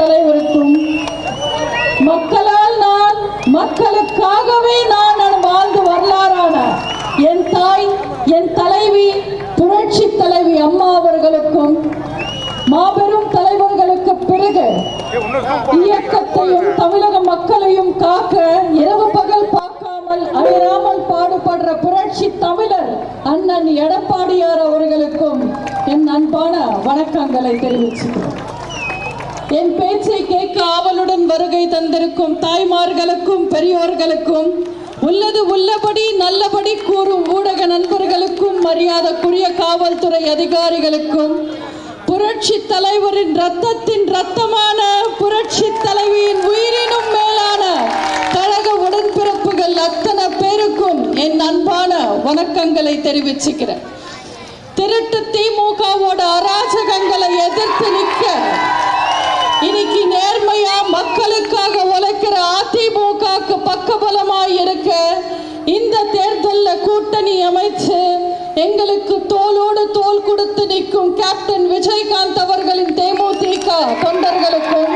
தலைவருக்கும் மக்களால் நான் மக்களுக்காகவே நான் நான் வாழ்ந்து வரலாறான என் தாய் என் தலைவி புரட்சி தலைவி அம்மா அவர்களுக்கும் மாபெரும் தலைவர்களுக்கு பிறகு இயக்கத்தையும் தமிழக மக்களையும் காக்க இரவு பகல் பார்க்காமல் அயராமல் பாடுபடுற புரட்சி தமிழர் அண்ணன் எடப்பாடியார் அவர்களுக்கும் என் அன்பான வணக்கங்களை தெரிவிச்சுக்கிறேன். என் பேச்சை கேட்க ஆவலுடன் வருகை தந்திருக்கும் தாய்மார்களுக்கும் பெரியோர்களுக்கும் உள்ளது உள்ளபடி நல்லபடி கூறும் ஊடக நண்பர்களுக்கும் மரியாதைக்குரிய காவல்துறை அதிகாரிகளுக்கும் புரட்சி தலைவரின் ரத்தத்தின் ரத்தமான புரட்சி தலைவியின் உயிரினும் மேலான கழக உடன்பிறப்புகள் அத்தனை பேருக்கும் என் அன்பான வணக்கங்களை தெரிவிச்சுக்கிறேன். திருட்டு திமுகவோட அராஜகங்களை எதிர்த்து நிற்க இன்னைக்கு நேர்மையா மக்களுக்காக உழைக்கிற அதிமுகக்கு பக்கபலமாய் இருக்க இந்த தேர்தல்ல கூட்டணி அமைச்சு எங்களுக்கு தோளோடு தோல் கொடுத்து நிற்கும் கேப்டன் விஜயகாந்த் அவர்களின் தேமுதிக தொண்டர்களுக்கும்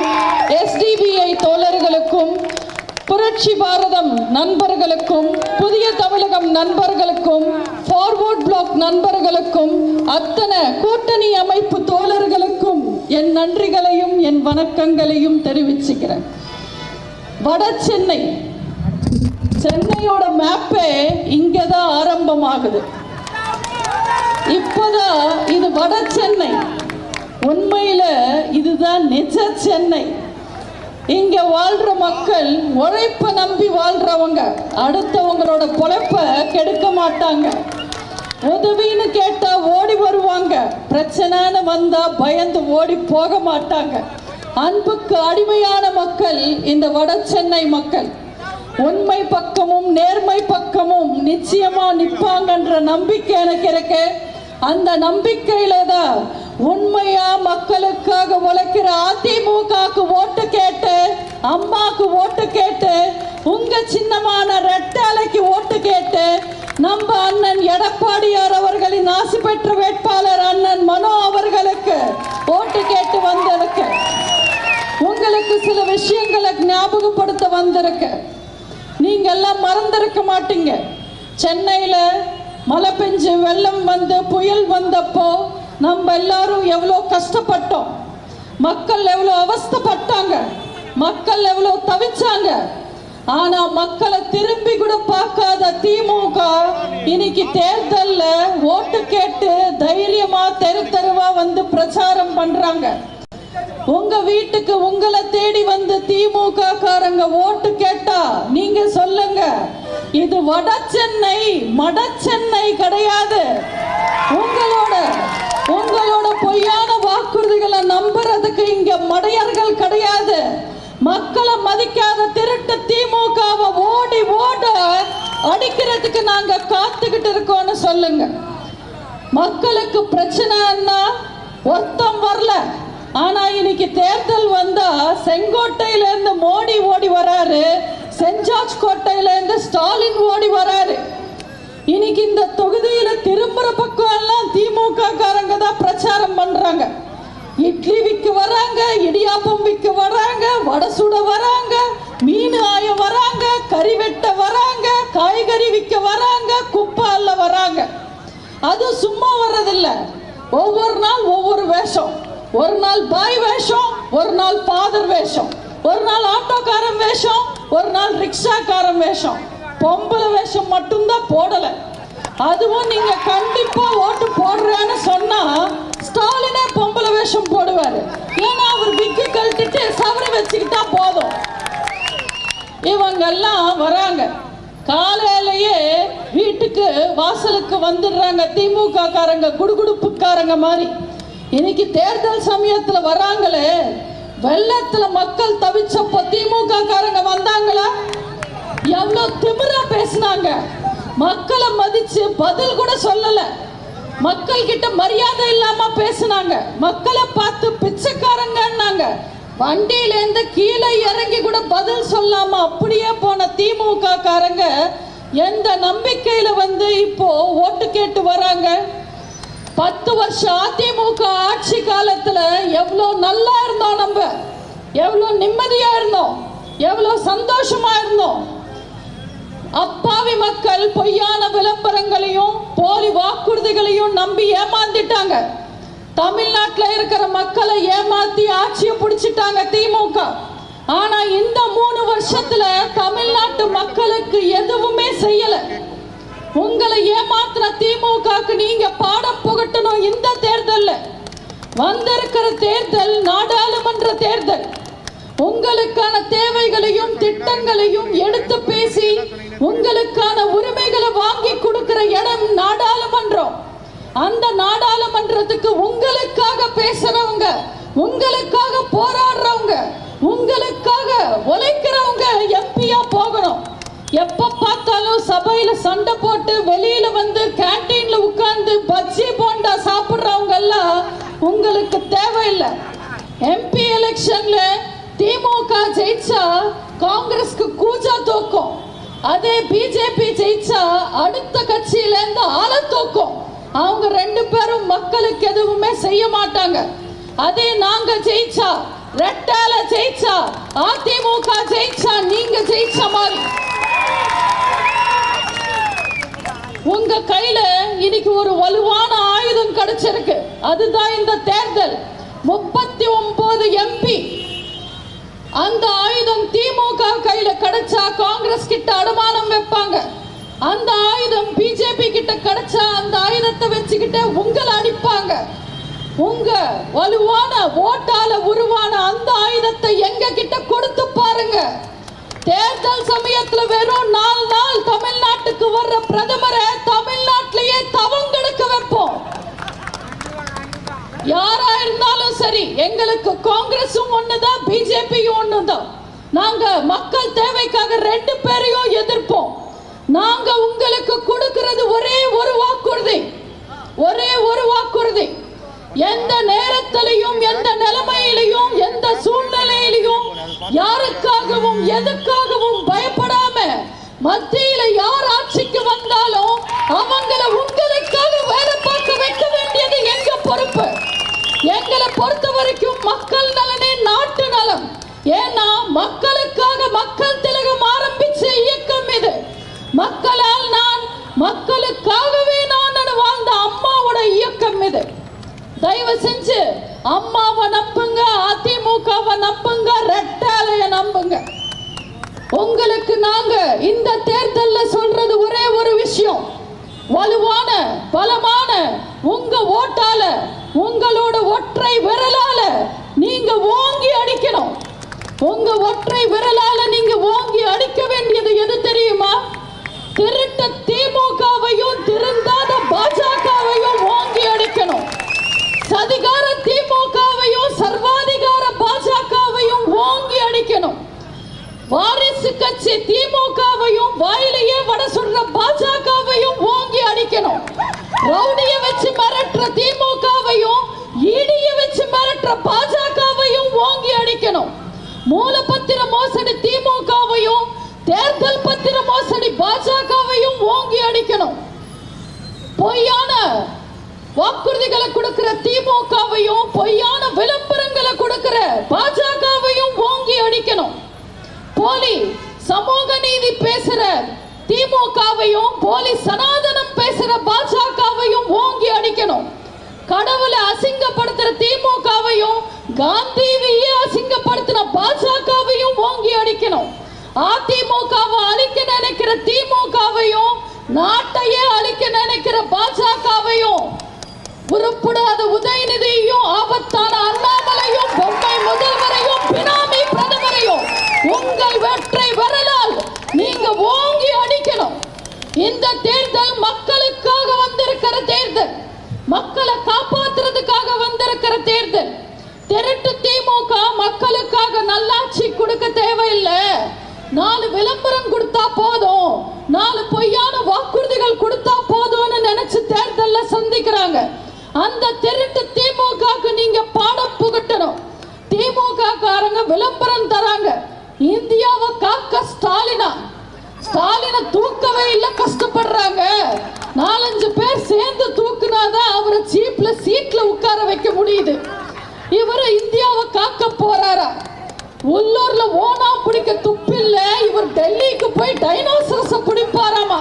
எஸ்டிபிஐ தோழர்களுக்கும் புரட்சி பாரதம் நண்பர்களுக்கும் புதிய தமிழகம் நண்பர்களுக்கும் ஃபார்வர்ட் பிளாக் நண்பர்களுக்கும் அத்தனை கூட்டணி அமைப்பு தோழர்களுக்கும் என் நன்றிகளையும் என் வணக்கங்களையும் தெரிவிச்சுக்கிறேன். வட சென்னை. சென்னையோட மேப்பே இங்கே தான் ஆரம்பமாகுது. இப்போதான் இது வட சென்னை. உண்மையில இதுதான் நிஜ சென்னை. இங்க வாழ்ற மக்கள் உழைப்ப நம்பி வாழ்றவங்க. அடுத்தவங்களோட பொழைப்ப கெடுக்க மாட்டாங்க. உதவின்னு கேட்டா ஓடி வருவாங்க. பிரச்சனைன்னு வந்தா பயந்து ஓடி போக மாட்டாங்க. அன்புக்கு அடிமையான மக்கள் இந்த வட சென்னை மக்கள். உண்மை பக்கமும் நேர்மை பக்கமும் நிச்சயமா நிற்பாங்கன்ற நம்பிக்கை எனக்கு இருக்கு. அந்த நம்பிக்கையில தான் உண்மையா மக்களுக்கு அவர்களின் வேட்பாளர் அண்ணன் மனோ அவர்களுக்கு ஓட்டு கேட்டு வந்திருக்கு. உங்களுக்கு சில விஷயங்களை ஞாபகப்படுத்த வந்திருக்கு. நீங்க எல்லாம் மறந்திருக்க மாட்டீங்க. சென்னையில மழை பெஞ்சு வெள்ளம் வந்து புயல் வந்தப்போ நம்ம எல்லாரும் எவ்வளோ கஷ்டப்பட்டோம். மக்கள் எவ்வளோ அவஸ்தைப்பட்டாங்க. மக்கள் எவ்வளோ தவிச்சாங்க. ஆனா மக்களை திரும்பி கூட பார்க்காத திமுக இன்னைக்கு தேர்தல்ல ஓட்டு கேட்டு தைரியமா தெரு தெருவா வந்து பிரச்சாரம் பண்றாங்க. உங்க வீட்டுக்கு உங்களை தேடி வந்து திமுக காரங்க ஓட்டு கேட்டா நீங்க சொல்லுங்க. இது வட சென்னை மட சென்னை கிடையாது. உங்களோட உங்களோட பொய்யான வாக்குறுதிகளை நம்புறதுக்கு இங்க மடையர்கள் கிடையாது. மக்களை மதிக்காத திருட்டு திமுகவை ஓடி ஓட அடிக்கிறதுக்கு நாங்க காத்துக்கிட்டு இருக்கோம்னு சொல்லுங்க. மக்களுக்கு பிரச்சனைன்னா ஒருத்தம் வரல. ஆனா இன்னைக்கு தேர்தல் வந்தா செங்கோட்டையில இருந்து மோடி ஓடி வராரு. சென்ட் ஜார்ஜ் கோட்டையில இருந்து ஸ்டாலின் ஓடி வராரு. இன்னைக்கு இந்த தொகுதியில திரும்புற பக்கம் எல்லாம் திமுக காரங்க தான் பிரச்சாரம் பண்றாங்க. இட்லி விற்க வராங்க இடியாப்பம் விற்க வராங்க வடை சுட வராங்க மீன் ஆய வராங்க கறி வெட்ட வராங்க காய்கறி விற்க வராங்க குப்பை வராங்க. அது சும்மா வர்றதில்ல. ஒவ்வொரு நாள் ஒவ்வொரு வேஷம். ஒரு நாள் பாய் வேஷம் ஒரு நாள் ஃபாதர் வேஷம். ஒரு நாள் ஆட்டோக்காரன் வேஷம் ஒரு நாள் ரிக்ஷாக்காரன் வேஷம். பொம்பளை வேஷம் மட்டும்தான் போடலை. அதுவும் நீங்க கண்டிப்பா ஓட்டு போடுறேன்னு சொன்னா ஸ்டாலினே பொம்பளை வேஷம் போடுவாரு. ஏன்னா அவர் விக்கு கழட்டிட்டு சவரி வச்சுக்கிட்டா போதும். இவங்கெல்லாம் வராங்க. காலையிலேயே வீட்டுக்கு வாசலுக்கு வந்துடுறாங்க. திமுக காரங்க குடுகுடுப்புக்காரங்க மாதிரி. இன்னைக்கு தேர்தல் சமயத்துல வராங்களே. வெள்ளத்துல மக்கள் தவிச்சப்போ திமுக காரங்க வந்தாங்களா? எவ்வளவு திமிரா பேசினாங்க. மக்களை மதிச்சு பதில் கூட சொல்லலை. மக்கள் கிட்ட மரியாதை இல்லாம பேசினாங்க. மக்களை பார்த்து பிச்சைக்காரங்கன்னாங்க. வண்டியில இருந்து கீழே இறங்கி கூட பதில் சொல்லாம அப்படியே போன திமுக காரங்க எந்த நம்பிக்கையில வந்து இப்போ ஓட்டு கேட்டு வராங்க? பத்து வருஷம் அதிமுக ஆட்சி காலத்துல எவ்வளோ நல்லா இருந்தோம் நம்ம. எவ்வளோ நிம்மதியா இருந்தோம். எவ்வளோ சந்தோஷமா இருந்தோம். அப்பாவி மக்கள் பொய்யான விளம்பரங்களையும் போலி வாக்குறுதிகளையும் நம்பி ஏமாந்துட்டாங்க. தமிழ்நாட்டில் இருக்கிற மக்களை ஏமாத்தி ஆட்சியை பிடிச்சிட்டாங்க திமுக. ஆனா இந்த மூணு வருஷத்துல தமிழ்நாட்டு மக்களுக்கு எதுவுமே செய்யல. உங்களை ஏமாத்துற திமுகக்கு நீங்க பாடம் புகட்டணும் இந்த தேர்தல்ல. வந்திருக்கிற தேர்தல் நாடாளுமன்ற தேர்தல். உங்களுக்கான தேவைகளையும் திட்டங்களையும் எடுத்து பேசி உங்களுக்கான உரிமைகளை வாங்கி கொடுக்கிற இடம் நாடாளுமன்றம். அந்த நாடாளுமன்றத்துக்கு உங்களுக்காக பேசுறவங்க உங்களுக்காக போராடுறவங்க உங்களுக்காக உழைக்கிறவங்க எம்பியா போகணும். எப்ப பார்த்தாலும் சபையில சண்டை போட்டு வெளியில வந்து கேண்டீன்ல உட்கார்ந்து பஜ்ஜி போண்டா சாப்பிடுறவங்க எல்லாம் உங்களுக்கு தேவையில்லை. எம்பி எலெக்ஷன்ல திமுக ஜெயிச்சா காங்கிரஸ்க்கு கூஜா தோக்கும். அதே பிஜேபி ஜெயிச்சா அடுத்த கட்சியில இருந்து ஆளை அவங்க ரெண்டு பேரும் மக்களுக்கு எதுவுமே செய்ய மாட்டாங்க. அதே நாங்க ஜெயிச்சா ரெட்டால ஜெயிச்சா அதிமுக ஜெயிச்சா நீங்க ஜெயிச்ச மாதிரி. உங்க கையில இன்னைக்கு ஒரு வலுவான ஆயுதம் கிடைச்சிருக்கு. அதுதான் இந்த தேர்தல். முப்பத்தி ஒன்பது எம்பி அந்த ஆயுதம் திமுக கையில கிடைச்சா காங்கிரஸ் கிட்ட அடமானம் வைப்பாங்க. அந்த ஆயுதம் பிஜேபி கிட்ட கிடைச்சா அந்த ஆயுதத்தை வச்சுக்கிட்டு உங்களை அடிப்பாங்க. உங்க வலுவான ஓட்டால உருவான அந்த ஆயுதத்தை எங்க கிட்ட கொடுத்து பாருங்க. தேர்தல் சமயத்துல வெறும் நாலு நாள் தமிழ்நாட்டுக்கு வர்ற பிரதமரை தமிழ்நாட்டிலேயே தவறு யாரா இருந்தாலும் சரி எங்களுக்கு காங்கிரஸும் ஒண்ணுதான் பிஜேபியும் ஒண்ணுதான். நாங்க மக்கள் தேவைக்காக ரெண்டு பேரையும் எதிர்ப்போம். நாங்க உங்களுக்கு கொடுக்கிறது ஒரே ஒரு வாக்குறுதி. ஒரே ஒரு வாக்குறுதி. எந்த நேரத்திலையும் எந்த நிலைமையிலையும் எந்த சூழ்நிலையிலையும் யாருக்காகவும் எதுக்காகவும் பயப்படாம மத்தியில யார் ஆட்சிக்கு வந்தாலும் அவங்கள உங்களுக்காக எங்களை பொறுத்த வரைக்கும் மக்கள் நலனே நாட்டு நலம். ஏன்னா மக்களுக்காக மக்கள் திலகம் ஆரம்பிச்ச இயக்கம் இது. மக்களால் நான் மக்களுக்காகவே நான் வாழ்ந்த அம்மாவோட இயக்கம் இது. தயவு செஞ்சு அம்மாவை நம்புங்க அதிமுகவை நம்புங்க ரெட்டாலைய நம்புங்க. உங்களுக்கு நாங்க இந்த தேர்தல்ல சொல்றது ஒரே ஒரு விஷயம். வலுவான பலமான உங்க ஓட்டால உங்களோட ஒற்றை விரலால நீங்க ஓங்கி அடிக்கணும். உங்க ஒற்றை விரலால நீங்க ஓங்கி அடிக்க வேண்டியது எது தெரியுமா? திருட்ட திமுகவையும் திருந்தாத பாஜக ஓங்கி அடிக்கணும் சதிகார திமுகவையும் சர்வாதிகார பாஜகவையும் ஓங்கி அடிக்கணும் வாரிசு கட்சி திமுகவையும் வாயிலேயே வட சொல்ற பாஜகவையும் ஓங்கி அடிக்கணும். ரவுடிய வச்சு மிரட்டுற திமுகவையும் இடிய வச்சு மிரட்டுற பாஜகவையும் ஓங்கி அடிக்கணும். மூலப்பத்திர மோசடி திமுகவையும் தேர்தல் பத்திர மோசடி பாஜகவையும் ஓங்கி அடிக்கணும். பொய்யான வாக்குறுதிகளை கொடுக்கிற திமுகவையும் பொய்யான விளம்பரங்களை கொடுக்கிற பாஜகவையும் ஓங்கி அடிக்கணும். போலி சமூக நீதி பேசுற திமுகவையும் போலி சனாதனம் பேசுற பாஜகவையும் ஓங்கி அடிக்கணும். கடவுளை அசிங்கப்படுத்துற திமுகவையும் காந்திவையே அசிங்கப்படுத்தின பாஜகவையும் ஓங்கி அடிக்கணும். அதிமுகவை அழிக்க நினைக்கிற திமுகவையும் நாட்டையே அழிக்க நினைக்கிற பாஜகவையும் உருப்படாத உதயநிதியையும் ஆபத்தான அண்ணாமலையும் பொம்மை முதல்வரையும் உங்கள் வெற்றி வரலால் நீங்க ஓங்கி அடிக்கணும். இந்த தேர்தல் மக்களுக்காக வந்திருக்கிற தேர்தல். மக்களை காப்பாத்துறதுக்காக வந்திருக்கிற தேர்தல். திருட்டு திமுக மக்களுக்காக நல்லாட்சி கொடுக்க தேவையில்லை. நாலு விளம்பரம் கொடுத்தா போதும் நாலு பொய்யான வாக்குறுதிகள் கொடுத்தா போதும்னு நினைச்சு தேர்தல்ல சந்திக்கிறாங்க அந்த திருட்டு திமுகக்கு நீங்க பாடம் புகட்டணும் திமுக காரங்க விளம்பரம் தராங்க இந்தியாவை காக்க ஸ்டாலினா ஸ்டாலினை தூக்கவே இல்ல கஷ்டப்படுறாங்க நாலஞ்சு பேர் சேர்ந்து தூக்குனாதான் அவரை சீப்ல சீட்ல உட்கார வைக்க முடியுது இவரு இந்தியாவை காக்க போறாரா உள்ளூர்ல ஓனா பிடிக்க துப்பில்ல இவர் டெல்லிக்கு போய் டைனோசரஸ பிடிப்பாராமா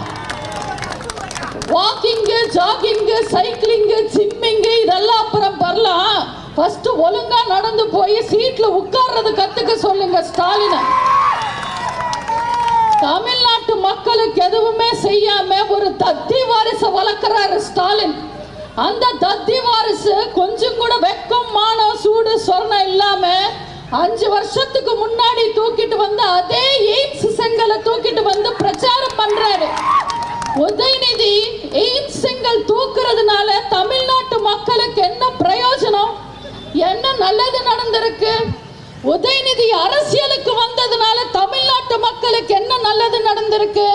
வாக்கிங்கு ஜாகிங்கு சைக்கிளிங்கு ஜிம்மிங்கு இதெல்லாம் அப்புறம் வரலாம். ஃபர்ஸ்ட் ஒழுங்கா நடந்து போய் சீட்ல உட்கார்றது கத்துக்க சொல்லுங்க ஸ்டாலின். தமிழ்நாட்டு மக்களுக்கு எதுவுமே செய்யாம ஒரு தத்தி வாரிசு வளர்க்கிறாரு ஸ்டாலின். அந்த தத்தி வாரிசு கொஞ்சம் கூட வெக்கம் மானம் சூடு சொர்ணம் இல்லாம அஞ்சு வருஷத்துக்கு முன்னாடி தூக்கிட்டு வந்து அதே எய்ம்ஸ் செங்கலை தூக்கிட்டு வந்து பிரச்சாரம் பண்றாரு. உதயநிதி எய்ம்ஸ் செங்கல் தூக்குறதுனால தமிழ்நாட்டு மக்களுக்கு என்ன பிரயோஜனம்? என்ன நல்லது நடந்திருக்கு? உதயநிதி அரசியலுக்கு வந்ததுனால தமிழ்நாட்டு மக்களுக்கு என்ன நல்லது நடந்திருக்கு?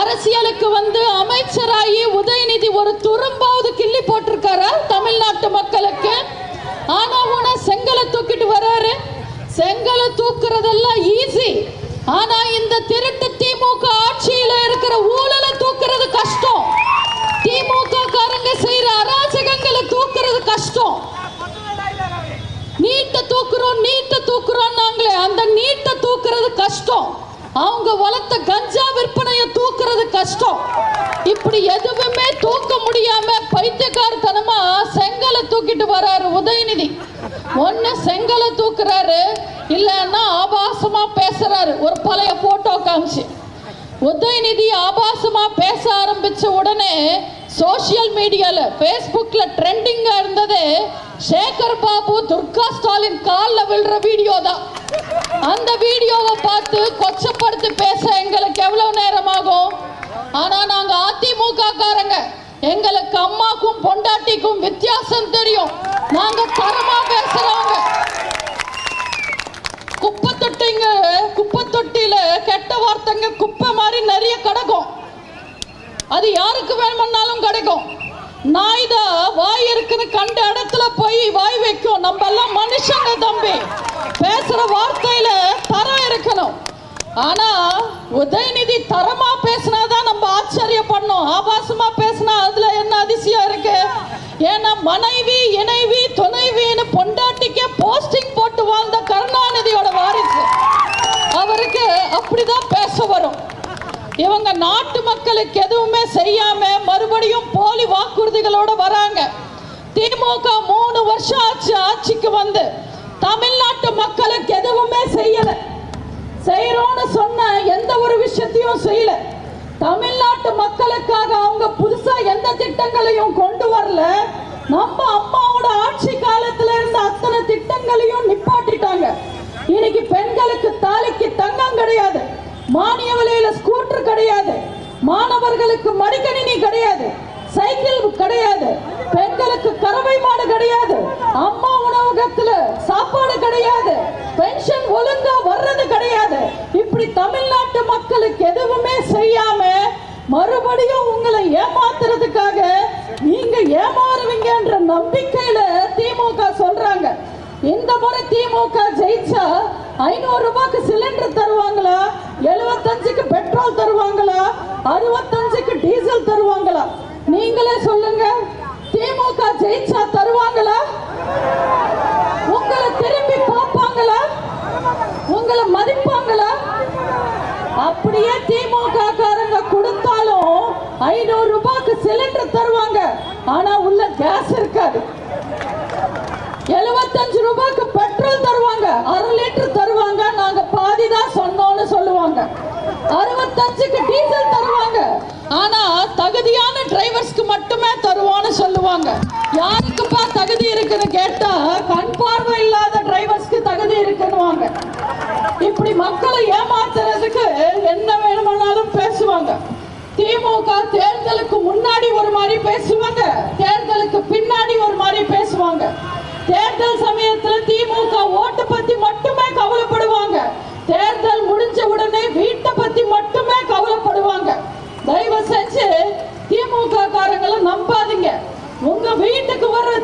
அரசியலுக்கு வந்து அமைச்சராகி உதயநிதி ஒரு துரும்பாவது கிள்ளி போட்டிருக்காரா தமிழ்நாட்டு மக்களுக்கு? ஆனா உன செங்கலை தூக்கிட்டு வராரு. செங்கலை தூக்குறதெல்லாம் ஈஸி ஆனா இந்த திருட்டு திமுக ஆட்சியில இருக்கிற ஊழலை தூக்குறது கஷ்டம். திமுக காரங்க செய்யற அராஜகங்களை தூக்குறது கஷ்டம். நீட்டை தூக்குறோம் நீட்டை தூக்குறோம் நாங்களே. அந்த நீட்டை தூக்குறது கஷ்டம். அவங்க வளர்த்த கஞ்சா விற்பனையை தூக்குறது கஷ்டம். இப்படி எதுவுமே தூக்க முடியாம பைத்தியக்காரத்தனமா செங்கலை தூக்கிட்டு வராரு உதயநிதி. ஒண்ணு செங்கலை தூக்குறாரு இல்லைன்னா ஆபாசமா பேசுறாரு. ஒரு பழைய போட்டோ காமிச்சு. உதயநிதி ஆபாசமா பேச ஆரம்பிச்ச உடனே சோஷியல் மீடியால ஃபேஸ்புக்ல ட்ரெண்டிங்கா இருந்தது சேகர் பாபு துர்கா ஸ்டாலின் கால்ல விழுற வீடியோ தான். அந்த வீடியோவை பார்த்து கொச்சப்படுத்தி பேச எங்களுக்கு எவ்வளவு நேரம் ஆகும் ஆனா நாங்க அதிமுக காரங்க எங்களுக்கு அம்மாக்கும் பொண்டாட்டிக்கும் வித்தியாசம் தெரியும். நாங்க தரமா பேசுறவங்க. குப்பை குப்பை தொட்டியில கெட்ட வார்த்தைங்க குப்பை மாதிரி நிறைய கிடக்கும். அது யாருக்கு வேணும்னாலும் கிடைக்கும். நாய் தான் வாய் இருக்குன்னு கண்ட இடத்துல போய் வாய் வைக்கும். நம்ம எல்லாம் மனுஷங்க தம்பி. பேசுற வார்த்தையில தரம் இருக்கணும். ஆனா உதயநிதி தரமா பேசினாதான் நம்ம ஆச்சரியப்படணும். ஆபாசமா பேசினா அதுல என்ன அதிசயம் இருக்கு? ஏன்னா மனைவி இவங்க நாட்டு மக்களுக்கு எதுவுமே செய்யாம மறுபடியும் போலி வாக்குறுதிகளோட வராங்க. திமுக மூணு வருஷம் ஆச்சு ஆட்சிக்கு வந்து. தமிழ்நாட்டு மக்களுக்கு எதுவுமே செய்யல. செய்யறோம்னு சொன்ன எந்த ஒரு விஷயத்தையும் செய்யல. தமிழ்நாட்டு மக்களுக்காக அவங்க புதுசா எந்த திட்டங்களையும் கொண்டு வரல. நம்ம அம்மாவோட ஆட்சி காலத்துல இருந்த அத்தனை திட்டங்களையும் நிப்பாட்டிட்டாங்க இன்னைக்கு பெண்களுக்கு தாலிக்கு தங்கம் கிடையாது மானிய விலையில ஸ்கூட்டர் கிடையாது மாணவர்களுக்கு மடிக்கணினி கிடையாது சைக்கிள் கிடையாது பெண்களுக்கு கறவை மாடு கிடையாது அம்மா உணவகத்துல சாப்பாடு கிடையாது பென்ஷன் ஒழுங்கா வர்றது கிடையாது. இப்படி தமிழ்நாட்டு மக்களுக்கு எதுவுமே செய்யாம மறுபடியும் உங்களை ஏமாத்துறதுக்காக நீங்க ஏமாறுவீங்கன்ற நம்பிக்கையில திமுக சொல்றாங்க. இந்த முறை திமுக ஜெயிச்சா ஐநூறு ரூபாய்க்கு சிலிண்டர் தருவாங்களா? எழுபத்தஞ்சுக்கு பெட்ரோல் தருவாங்களா? அறுபத்தஞ்சு டீசல் தருவாங்களா? நீங்களே சொல்லுங்க. திமுக ஜெயிச்சா தருவாங்களா? உங்களை திரும்பி பார்ப்பாங்களா? உங்களை மதிப்பாங்களா? அப்படியே திமுக காரங்க கொடுத்தாலும் ஐநூறு ரூபாய்க்கு சிலிண்டர் தருவாங்க. ஆனா உள்ள கேஸ் இருக்காது. எழுபத்தஞ்சு ரூபாய்க்கு பெட்ரோல் தருவாங்க. அரை லிட்டர் தருவாங்க. நாங்க பாதி தான் சொன்னோம்னு சொல்லுவாங்க. அறுபத்தஞ்சுக்கு டீசல் தருவாங்க. ஆனா தகுதியான டிரைவர்ஸ்க்கு மட்டுமே தருவான்னு சொல்லுவாங்க. யாருக்குப்பா தகுதி இருக்குன்னு கேட்டா கண் பார்வை இல்லாத டிரைவர்ஸ்க்கு தகுதி இருக்குன்னுவாங்க. இப்படி மக்களை ஏமாத்துறதுக்கு என்ன வேணுமானாலும் பேசுவாங்க. திமுக தேர்தலுக்கு முன்னாடி ஒரு மாதிரி பேசுவாங்க. தேர்தலுக்கு பின்னாடி ஒரு மாதிரி பேசுவாங்க. தேர்தல் சமயத்துல திமுக ஓட்டு பத்தி மட்டுமே கவலைப்படுவாங்க. தேர்தல் முடிஞ்ச உடனே வீட்டை பத்தி மட்டுமே கவலைப்படுவாங்க. தயவு செஞ்சு திமுக காரங்களை நம்பாதீங்க. உங்க வீட்டுக்கு வர்ற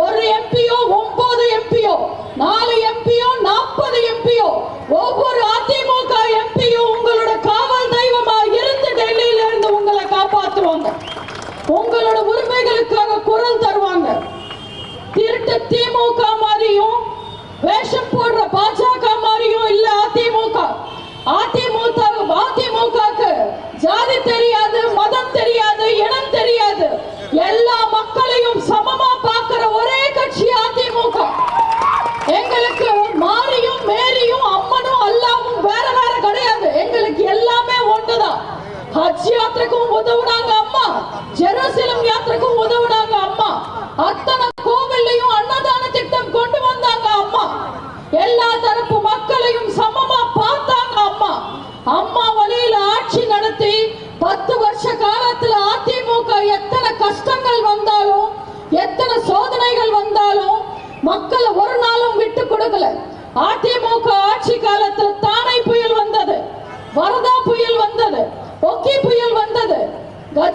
ஒரு எம்பியோ ஒன்பது எம்பியோ நாலு எம்பியோ நாற்பது எம்பியோ ஒவ்வொரு அதிமுக எம்பியும் உங்களோட காவல் தெய்வமா இருந்து டெல்லியில இருந்து உங்களை காப்பாத்துவாங்க உங்களோட உரிமைகளுக்காக குரல் தருவாங்க. திருட்டு திமுக மாதிரியும் வேஷம் போடுற பாஜக மாதிரியும் இல்ல அதிமுக அதிமுக.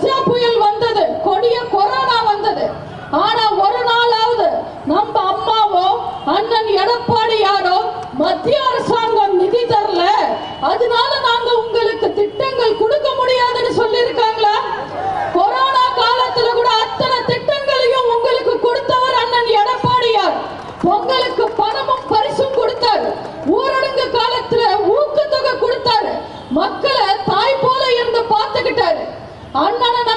Chapuyalva 好，那那那